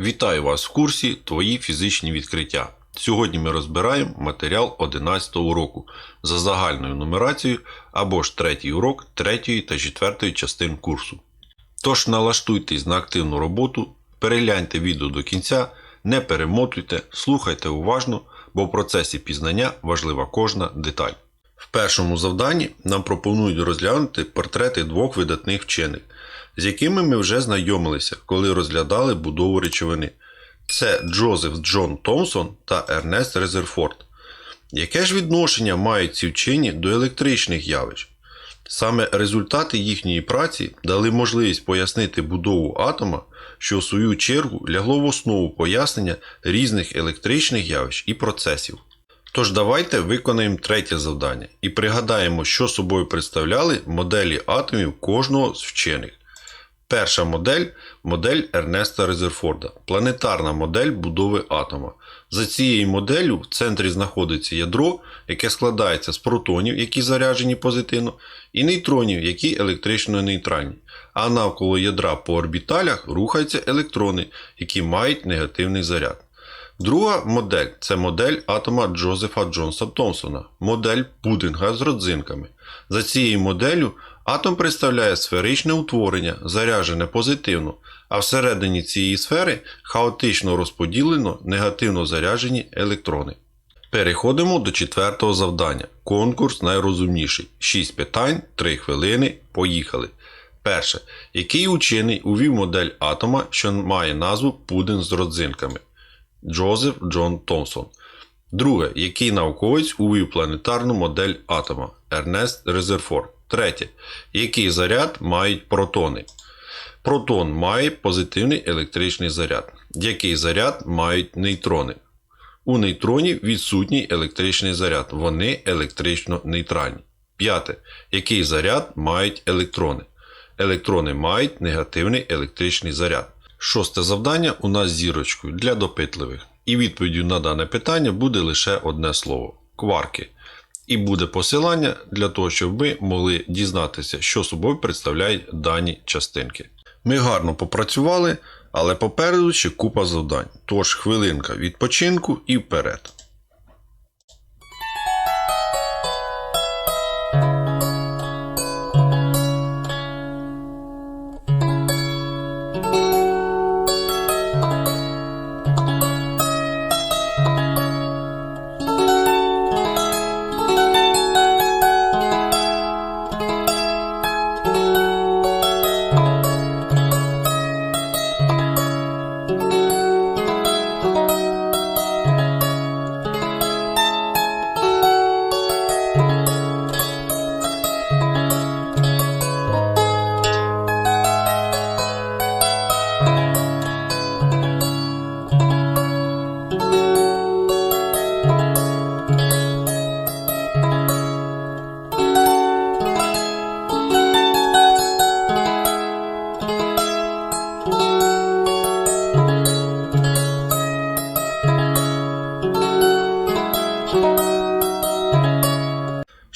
Вітаю вас в курсі Твої фізичні відкриття. Сьогодні ми розбираємо матеріал 11 уроку за загальною нумерацією або ж третій урок 3 та 4 частин курсу. Тож налаштуйтесь на активну роботу, перегляньте відео до кінця, не перемотуйте, слухайте уважно, бо в процесі пізнання важлива кожна деталь. В першому завданні нам пропонують розглянути портрети двох видатних вчених, з якими ми вже знайомилися, коли розглядали будову речовини. Це Джозеф Джон Томпсон та Ернест Резерфорд. Яке ж відношення мають ці вчені до електричних явищ? Саме результати їхньої праці дали можливість пояснити будову атома, що в свою чергу лягло в основу пояснення різних електричних явищ і процесів. Тож давайте виконаємо третє завдання і пригадаємо, що собою представляли моделі атомів кожного з вчених. Перша модель модель Ернеста Резерфорда, планетарна модель будови атома. За цією моделлю в центрі знаходиться ядро, яке складається з протонів, які заряджені позитивно, і нейтронів, які електрично нейтральні. А навколо ядра по орбіталях рухаються електрони, які мають негативний заряд. Друга модель це модель атома Джозефа Джонса Томпсона, модель пудинга з родзинками. За цією моделлю атом представляє сферичне утворення, заряджене позитивно, а всередині цієї сфери хаотично розподілено негативно заряджені електрони. Переходимо до четвертого завдання. Конкурс найрозумніший. 6 питань, 3 хвилини. Поїхали. Перше. Який учений увів модель атома, що має назву пудинг з родзинками? Джозеф Джон Томпсон. Друге. Який науковець увів планетарну модель атома? Ернест Резерфорд. Третє. Який заряд мають протони? Протон має позитивний електричний заряд. Який заряд мають нейтрони? У нейтронів відсутній електричний заряд. Вони електрично нейтральні. П'яте. Який заряд мають електрони? Електрони мають негативний електричний заряд. Шосте завдання у нас зірочкою для допитливих. І відповіддю на дане питання буде лише одне слово кварки. І буде посилання для того, щоб ви могли дізнатися, що собою представляють дані частинки. Ми гарно попрацювали, але попереду ще купа завдань. Тож хвилинка відпочинку і вперед.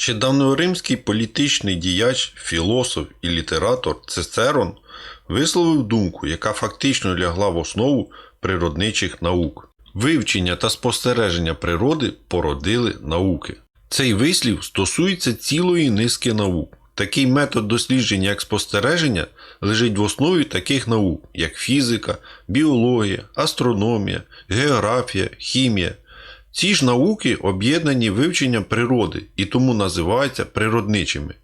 Ще давньоримський політичний діяч, філософ і літератор Цицерон висловив думку, яка фактично лягла в основу природничих наук. Вивчення та спостереження природи породили науки. Цей вислів стосується цілої низки наук. Такий метод дослідження як спостереження лежить в основі таких наук, як фізика, біологія, астрономія, географія, хімія. Ці ж науки об'єднані вивченням природи і тому називаються природничими.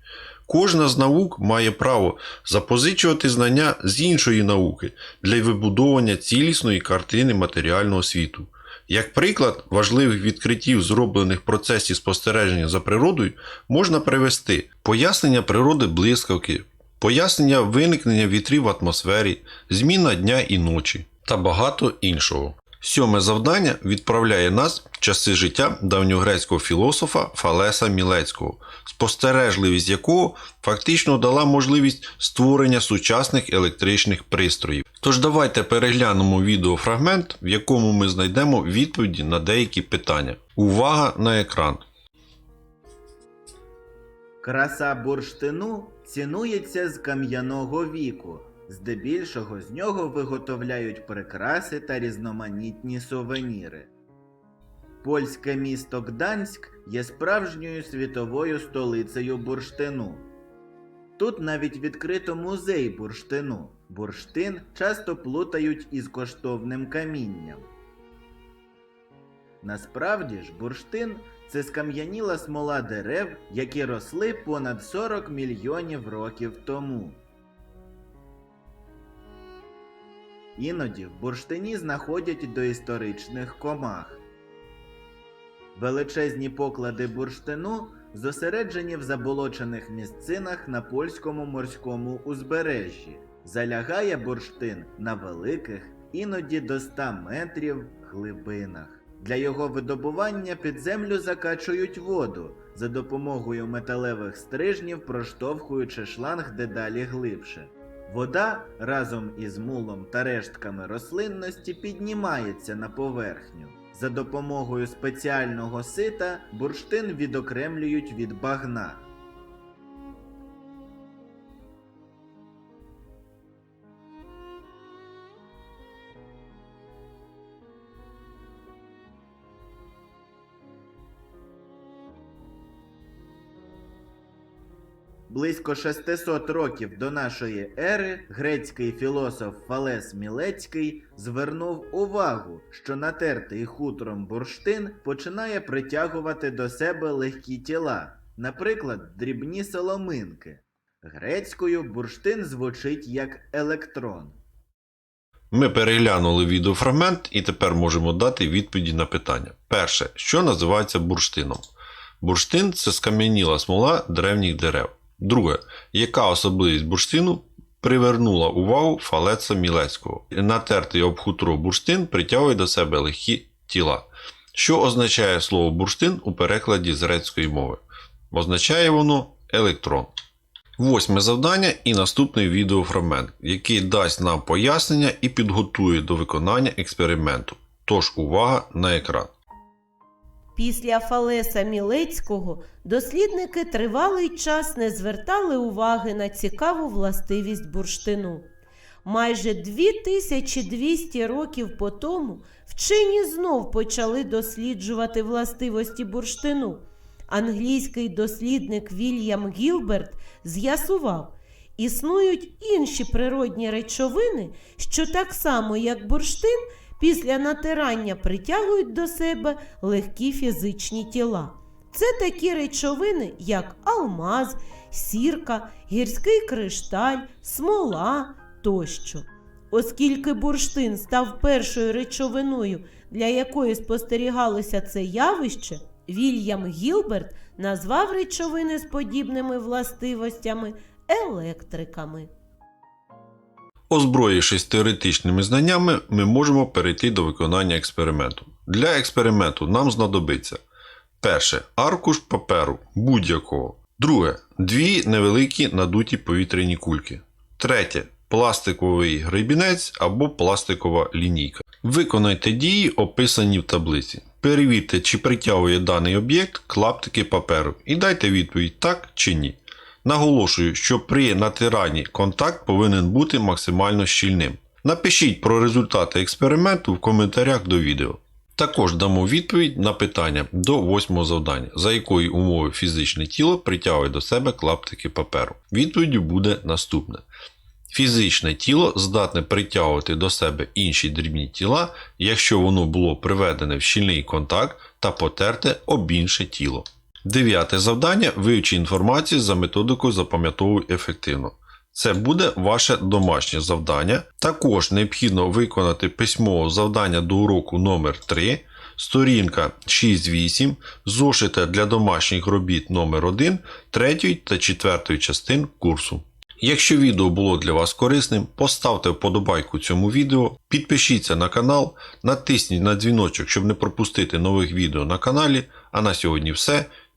Кожна з наук має право запозичувати знання з іншої науки для вибудовування цілісної картини матеріального світу. Як приклад важливих відкриттів, зроблених в процесі спостереження за природою, можна привести пояснення природи блискавки, пояснення виникнення вітрів в атмосфері, зміна дня і ночі та багато іншого. Сьоме завдання відправляє нас в часи життя давньогрецького філософа Фалеса Мілецького, спостережливість якого фактично дала можливість створення сучасних електричних пристроїв. Тож давайте переглянемо відеофрагмент, в якому ми знайдемо відповіді на деякі питання. Увага на екран! Краса бурштину цінується з кам'яного віку. Здебільшого з нього виготовляють прикраси та різноманітні сувеніри. Польське місто Гданськ є справжньою світовою столицею бурштину. Тут навіть відкрито музей бурштину. Бурштин часто плутають із коштовним камінням. Насправді ж, бурштин це скам'яніла смола дерев, які росли понад 40 мільйонів років тому. Іноді в бурштині знаходять доісторичних комах. Величезні поклади бурштину зосереджені в заболочених місцинах на польському морському узбережжі. Залягає бурштин на великих, іноді до 100 метрів глибинах. Для його видобування під землю закачують воду за допомогою металевих стрижнів, проштовхуючи шланг дедалі глибше. Вода разом із мулом та рештками рослинності піднімається на поверхню. За допомогою спеціального сита бурштин відокремлюють від багна. Близько 600 років до нашої ери грецький філософ Фалес Мілецький звернув увагу, що натертий хутром бурштин починає притягувати до себе легкі тіла, наприклад, дрібні соломинки. Грецькою бурштин звучить як електрон. Ми переглянули відеофрагмент і тепер можемо дати відповіді на питання. Перше, що називається бурштином? Бурштин це скам'яніла смола древніх дерев. Друге, яка особливість бурштину привернула увагу Фалеца Мілецького? Натертий об хутро бурштин притягує до себе легкі тіла. Що означає слово бурштин у перекладі з грецької мови? Означає воно електрон. Восьме завдання і наступний відеофрагмент, який дасть нам пояснення і підготує до виконання експерименту. Тож увага на екран. Після Фалеса Мілецького дослідники тривалий час не звертали уваги на цікаву властивість бурштину. Майже 2200 років по тому вчені знов почали досліджувати властивості бурштину. Англійський дослідник Вільям Гілберт з'ясував, існують інші природні речовини, що так само, як бурштин, після натирання притягують до себе легкі фізичні тіла. Це такі речовини, як алмаз, сірка, гірський кришталь, смола тощо. Оскільки бурштин став першою речовиною, для якої спостерігалося це явище, Вільям Гілберт назвав речовини з подібними властивостями електриками. Озброївшись теоретичними знаннями, ми можемо перейти до виконання експерименту. Для експерименту нам знадобиться перше аркуш паперу будь-якого. Друге дві невеликі надуті повітряні кульки. Третє пластиковий гребінець або пластикова лінійка. Виконайте дії, описані в таблиці. Перевірте, чи притягує даний об'єкт клаптики паперу і дайте відповідь так чи ні. Наголошую, що при натиранні контакт повинен бути максимально щільним. Напишіть про результати експерименту в коментарях до відео. Також дамо відповідь на питання до восьмого завдання, за якої умови фізичне тіло притягує до себе клаптики паперу. Відповіддю буде наступне. Фізичне тіло здатне притягувати до себе інші дрібні тіла, якщо воно було приведене в щільний контакт та потерте об інше тіло. Дев'яте завдання вивчи інформацію за методикою запам'ятовуй ефективно. Це буде ваше домашнє завдання. Також необхідно виконати письмове завдання до уроку номер 3 сторінка 6-8, зошита для домашніх робіт номер 1 3 та 4 частин курсу. Якщо відео було для вас корисним, поставте вподобайку цьому відео, підпишіться на канал, натисніть на дзвіночок, щоб не пропустити нових відео на каналі. А на сьогодні все.